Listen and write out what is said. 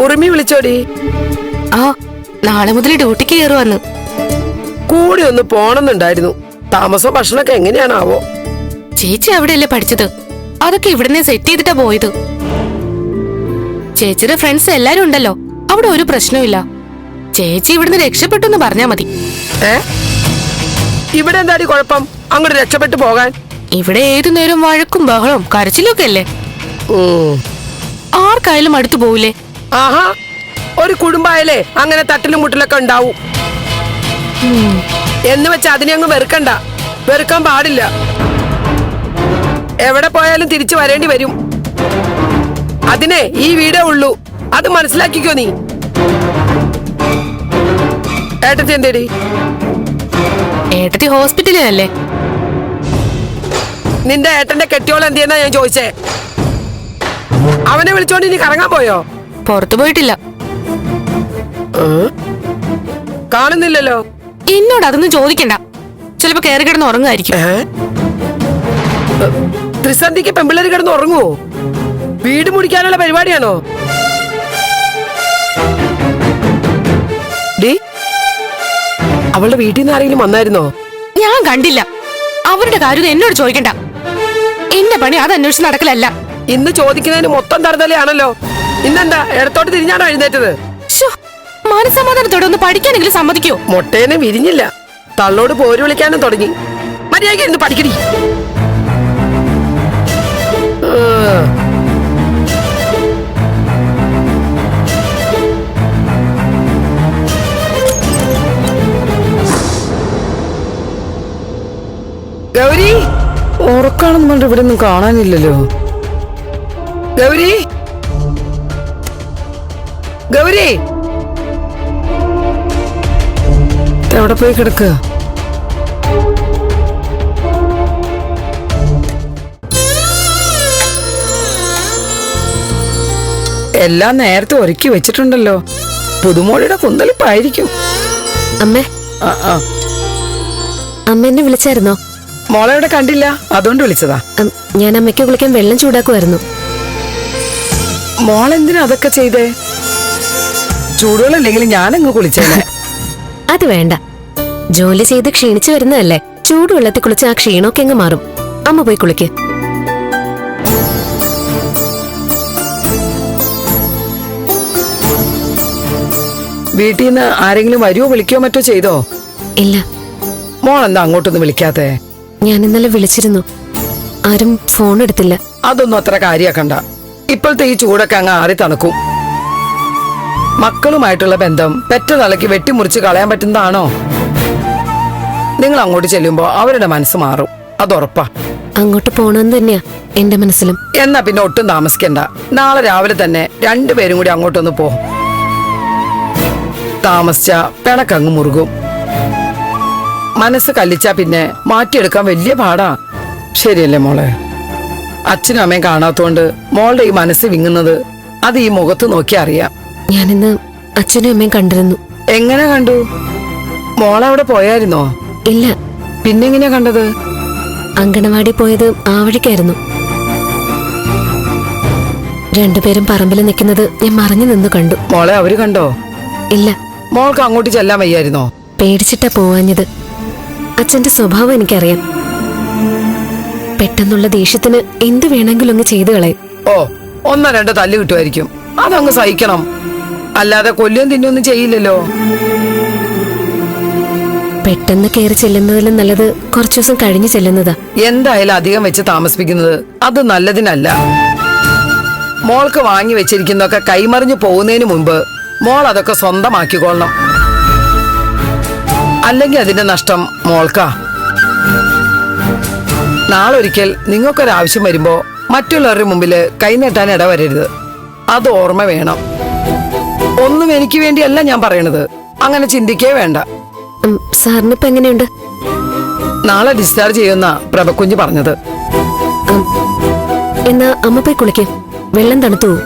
ഉറുമി വിളിച്ചോടി. ആ നാളെ മുതൽ ഡ്യൂട്ടിക്ക് കയറുവാന്ന് കൂടി ഒന്ന് പോണെന്നുണ്ടായിരുന്നു. താമസ ഭക്ഷണമൊക്കെ എങ്ങനെയാണാവോ? ചേച്ചി അവിടെയല്ലേ പഠിച്ചത്? അതൊക്കെ ഇവിടുന്ന് സെറ്റ് ചെയ്തിട്ടാ പോയത്. ചേച്ചിയുടെ ഫ്രണ്ട്സ് എല്ലാരും ഉണ്ടല്ലോ. അവിടെ ഒരു പ്രശ്നവും ചേച്ചി ഇവിടുന്ന് രക്ഷപ്പെട്ടു എന്ന് പറഞ്ഞാ മതി. ഏ? ഇവിടെ എന്താടി കുഴപ്പം? അങ്ങോട്ട് രക്ഷപ്പെട്ടു പോകാൻ. ഇവിടെ ഏതു നേരം വഴക്കും ബഹളവും കരച്ചിലൊക്കെ അല്ലേ. ആർക്കായാലും അടുത്തു പോവില്ലേ? ആഹാ ഒരു കുടുംബായാലേ അങ്ങനെ തട്ടിലും മുട്ടിലൊക്കെ ഉണ്ടാവും. എന്ന് വെച്ച് അതിനെ അങ്ങ് വെറുക്കണ്ട. വെറുക്കാൻ പാടില്ല. എവിടെ പോയാലും തിരിച്ചു വരേണ്ടി വരും. അതിനെ ഈ വീടേ ഉള്ളൂ. അത് മനസ്സിലാക്കിക്കോ നീ. ഏട്ടത്തി എന്തേടി? ഏട്ടത്തി ഹോസ്പിറ്റലിലല്ലേ? നിന്റെ ഏട്ടന്റെ കെട്ടിയോൾ എന്തിയെന്നാ ഞാൻ ചോദിച്ചേ? അവനെ വിളിച്ചോണ്ട് ഇനി കറങ്ങാൻ പോയോ? പുറത്തു പോയിട്ടില്ല. കാണുന്നില്ലല്ലോ. എന്നോട് അതൊന്നും ചോദിക്കണ്ട. ചിലപ്പോ കയറി കിടന്ന് ഉറങ്ങുമായിരിക്കും? ത്രിസന്ധിക്ക് കിടന്ന് ഉറങ്ങുവോ? വീട് മുടിക്കാനുള്ള പരിപാടിയാണോ? ഡി അവളുടെ വീട്ടിൽ നിന്ന് ആരെങ്കിലും വന്നായിരുന്നോ? ഞാൻ കണ്ടില്ല. അവരുടെ കാര്യം എന്നോട് ചോദിക്കണ്ട. എന്റെ പണി അത് അന്വേഷിച്ച് നടക്കലല്ല. ഇന്ന് ചോദിക്കുന്നതിന് മൊത്തം തറുതലയാണല്ലോ ഇന്നെന്താ? ഇടത്തോട്ട് തിരിഞ്ഞാണോ എഴുന്നേറ്റത്? ശ്ശോ, മനസ്സമാധാനത്തോടെ ഒന്ന് പഠിക്കാനെങ്കിലും സമ്മതിക്കോ. മൊട്ടേനെ വിരിഞ്ഞില്ല. തള്ളോട് പോര് വിളിക്കാനും തുടങ്ങി. മര്യാദയ്ക്ക് ഇരുന്ന് പഠിക്കടി. ഗൗരി? ഉറക്കാണെന്ന് പറഞ്ഞിട്ട് ഇവിടെ ഒന്നും കാണാനില്ലല്ലോ. ഗൗരി? ഗൗരി! എവിടെ പോയി കിടക്കുക എല്ലാം നേരത്തെ ഒരുക്കി വെച്ചിട്ടുണ്ടല്ലോ. പുതുമോളിയുടെ കുന്തലിപ്പായിരിക്കും അമ്മേ. അമ്മ എന്നെ വിളിച്ചായിരുന്നോ? മോളെ ഇവിടെ കണ്ടില്ല? അതുകൊണ്ട് വിളിച്ചതാ. ഞാൻ അമ്മയ്ക്ക് കുളിക്കാൻ വെള്ളം ചൂടാക്കുമായിരുന്നു മോളെന്തിനാ അതൊക്കെ ചെയ്തേ? ചൂടുവെള്ളമില്ലെങ്കിൽ ഞാനങ്ങ് കുളിച്ചേനെ. അത് വേണ്ട. ജോലി ചെയ്ത് ക്ഷീണിച്ചു വരുന്നതല്ലേ. ചൂടുവെള്ളത്തിൽ കുളിച്ച് ആ ക്ഷീണമൊക്കെ അങ്ങ് മാറും. അമ്മ പോയി കുളിക്ക്. വീട്ടിൽ നിന്ന് ആരെങ്കിലും വരുവോ വിളിക്കോ മറ്റോ ചെയ്തോ? ഇല്ല. മോൾ എന്താ അങ്ങോട്ടൊന്നും വിളിക്കാത്തെ? ഞാൻ ഇന്നലെ വിളിച്ചിരുന്നു. ആരും ഫോൺ എടുത്തില്ല. അതൊന്നും അത്ര കാര്യാക്കണ്ട ഇപ്പോഴത്തെ ഈ ചൂടൊക്കെ അങ്ങ് ആറി തണുക്കും മക്കളുമായിട്ടുള്ള ബന്ധം പെറ്റ തലയ്ക്ക് വെട്ടിമുറിച്ച് കളയാൻ പറ്റുന്നതാണോ? നിങ്ങൾ അങ്ങോട്ട് ചെല്ലുമ്പോ അവരുടെ മനസ്സ് മാറും. അതുറപ്പാ. അങ്ങോട്ട് പോണെന്ന് തന്നെയാ എന്റെ മനസ്സിലും. എന്നാ പിന്നെ ഒട്ടും താമസിക്കണ്ട. നാളെ രാവിലെ തന്നെ രണ്ടുപേരും കൂടി അങ്ങോട്ടൊന്ന് പോ. താമസിച്ച പിണക്കങ്ങ് മുറുകും. മനസ്സ് കല്ലിച്ചാ പിന്നെ മാറ്റിയെടുക്കാൻ വലിയ പാടാ. ശരിയല്ലേ മോളെ? അച്ഛനും അമ്മയും കാണാത്തോണ്ട് മോളുടെ ഈ മനസ്സ് വിങ്ങുന്നത് അത് ഈ മുഖത്ത് നോക്കി അറിയാം. ഞാനിന്ന് അച്ഛനും അമ്മയും കണ്ടിരുന്നു. എങ്ങനെ കണ്ടു? മോളവിടെ പോയായിരുന്നോ? ഇല്ല. പിന്നെങ്ങനെയാ കണ്ടത്? അങ്കണവാടി പോയത് ആ വഴിക്കായിരുന്നു. രണ്ടുപേരും പറമ്പിൽ നിൽക്കുന്നത് ഞാൻ മറിഞ്ഞു നിന്ന് കണ്ടു. മോളെ അവർ കണ്ടോ? ഇല്ല. മോൾക്ക് അങ്ങോട്ട് ചെല്ലാൻ വയ്യായിരുന്നോ? പേടിച്ചിട്ടാ പോവാഞ്ഞത്. അച്ഛന്റെ സ്വഭാവം എനിക്കറിയാം. പെട്ടെന്നുള്ള ദേഷ്യത്തിന് എന്ത് വേണമെങ്കിലും അങ്ങ് ചെയ്തു കളയും. ഓ ഒന്നോ രണ്ടോ തല്ല് കിട്ടുമായിരിക്കും. അതങ്ങ് സഹിക്കണം. അല്ലാതെ കൊല്ലും തിന്നൊന്നും ചെയ്യില്ലല്ലോ. പെട്ടെന്ന് കയറി ചെല്ലുന്നതിലും നല്ലത് കുറച്ചു ദിവസം കഴിഞ്ഞ് ചെല്ലുന്നതാ. എന്തായാലും അധികം വെച്ച് താമസിപ്പിക്കുന്നത് അത് നല്ലതിനല്ല. മോൾക്ക് വാങ്ങി വെച്ചിരിക്കുന്നൊക്കെ കൈമറിഞ്ഞു പോകുന്നതിന് മുമ്പ് മോൾ അതൊക്കെ സ്വന്തമാക്കിക്കൊള്ളണം. അല്ലെങ്കിൽ അതിന്റെ നഷ്ടം മോൾക്കാ. നാളൊരിക്കൽ നിങ്ങൾക്കൊരാവശ്യം വരുമ്പോ മറ്റുള്ളവരുടെ മുമ്പിൽ കൈനീട്ടാൻ ഇടവരരുത്. അത് ഓർമ്മ വേണം. ഒന്നും എനിക്ക് വേണ്ടിയല്ല ഞാൻ പറയണത്. അങ്ങനെ ചിന്തിക്കേ വേണ്ട. സാറിന് എങ്ങനെയുണ്ട്? നാളെ ഡിസ്ചാർജ് ചെയ്യുന്ന പ്രഭക്കുഞ്ഞ് പറഞ്ഞത്. എന്നാ അമ്മ പോയി കുളിക്കും. വെള്ളം തണുത്തു.